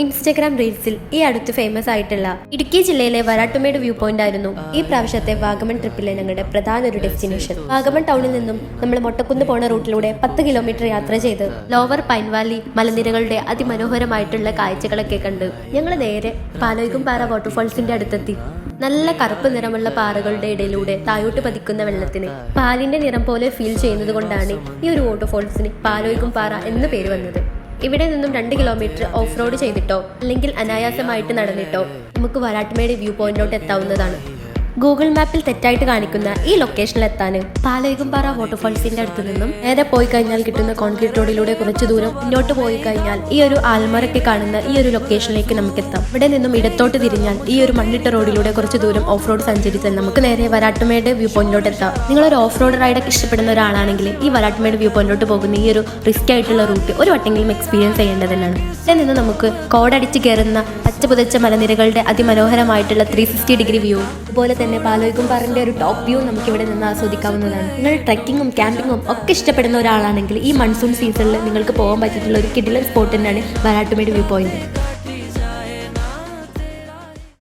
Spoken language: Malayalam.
ഇൻസ്റ്റഗ്രാം റീൽസിൽ ഈ അടുത്ത് ഫേമസ് ആയിട്ടുള്ള ഇടുക്കി ജില്ലയിലെ വരാട്ടുമേട് വ്യൂ പോയിന്റ് ആയിരുന്നു. ഈ പ്രാവശ്യത്തെ വാഗമൺ ട്രിപ്പിലെ ഞങ്ങളുടെ പ്രധാന ഒരു ഡെസ്റ്റിനേഷൻ വാഗമൺ ടൗണിൽ നിന്നും നമ്മൾ മൊട്ടക്കുന്ന് പോണ റൂട്ടിലൂടെ പത്ത് കിലോമീറ്റർ യാത്ര ചെയ്ത് ലോവർ പൈൻവാലി മലനിരകളുടെ അതിമനോഹരമായിട്ടുള്ള കാഴ്ചകളൊക്കെ കണ്ട് ഞങ്ങൾ നേരെ പാലോയ്ക്കും പാറ വാട്ടർഫോൾസിന്റെ അടുത്തെത്തി. നല്ല കറുപ്പ് നിറമുള്ള പാറകളുടെ ഇടയിലൂടെ താഴോട്ട് പതിക്കുന്ന വെള്ളത്തിന്. പാലിന്റെ നിറം പോലെ ഫീൽ ചെയ്യുന്നത് കൊണ്ടാണ് ഈ ഒരു വാട്ടർഫോൾസിന് പാലോയ്ക്കും പാറ എന്ന് പേര് വന്നത്. ഇവിടെ നിന്നും രണ്ട് കിലോമീറ്റർ ഓഫ് റോഡ് ചെയ്തിട്ടോ അല്ലെങ്കിൽ അനായാസമായിട്ട് നടന്നിട്ടോ. നമുക്ക് വരാട്ടുമേട് വ്യൂ പോയിന്റിലോട്ട് എത്താവുന്നതാണ്. ഗൂഗിൾ മാപ്പിൽ തെറ്റായിട്ട് കാണിക്കുന്ന ഈ ലൊക്കേഷനിൽ എത്താൻ. പാലേകുംപാറ വാട്ടർഫോൾസിന്റെ അടുത്ത് നിന്നും നേരെ പോയി കഴിഞ്ഞാൽ കിട്ടുന്ന കോൺക്രീറ്റ് റോഡിലൂടെ കുറച്ച് ദൂരം മുന്നോട്ട് പോയി കഴിഞ്ഞാൽ ഈ ഒരു ആൽമറൊക്കെ കാണുന്ന ഈ ഒരു ലൊക്കേഷനിലേക്ക് നമുക്ക് എത്താം ഇവിടെ നിന്നും ഇടത്തോട്ട് തിരിഞ്ഞാൽ ഈ ഒരു മണ്ണിട്ട റോഡിലൂടെ കുറച്ച് ദൂരം ഓഫ് റോഡ് സഞ്ചരിച്ചാൽ നമുക്ക് നേരെ വരാട്ടുമേട് വ്യൂ പോയിന്റിലോട്ട് എത്താം. നിങ്ങൾ ഒരു ഓഫ് റോഡ് റൈഡൊക്കെ ഇഷ്ടപ്പെടുന്ന ഒരാളാണെങ്കിൽ ഈ വരാട്ടുമേട് വ്യൂ പോയിന്റിലോട്ട് പോകുന്ന ഈ ഒരു റിസ്ക് ആയിട്ടുള്ള റൂട്ട് ഒരു വട്ടെങ്കിലും എക്സ്പീരിയൻസ് ചെയ്യേണ്ടത് തന്നെയാണ് ഇവിടെ നിന്ന് നമുക്ക് കോടടിച്ച് കയറുന്ന പച്ച പുതച്ച മലനിരകളുടെ അതിമനോഹരമായിട്ടുള്ള ത്രീ സിക്സ്റ്റി ഡിഗ്രി വ്യൂ അതുപോലെ തന്നെ പാലോയ്ക്കും പാറിന്റെ ഒരു ടോപ്പ് വ്യൂ നമുക്ക് ഇവിടെ നിന്ന് ആസ്വദിക്കാവുന്നതാണ്. നിങ്ങൾ ട്രക്കിങ്ങും ക്യാമ്പിങ്ങും ഒക്കെ ഇഷ്ടപ്പെടുന്ന ഒരാളാണെങ്കിൽ ഈ മൺസൂൺ സീസണിൽ നിങ്ങൾക്ക് പോകാൻ പറ്റിയിട്ടുള്ള ഒരു കിഡിലൻ സ്പോട്ട് തന്നെയാണ് വരാട്ടുമേട് വ്യൂ പോയിന്റ്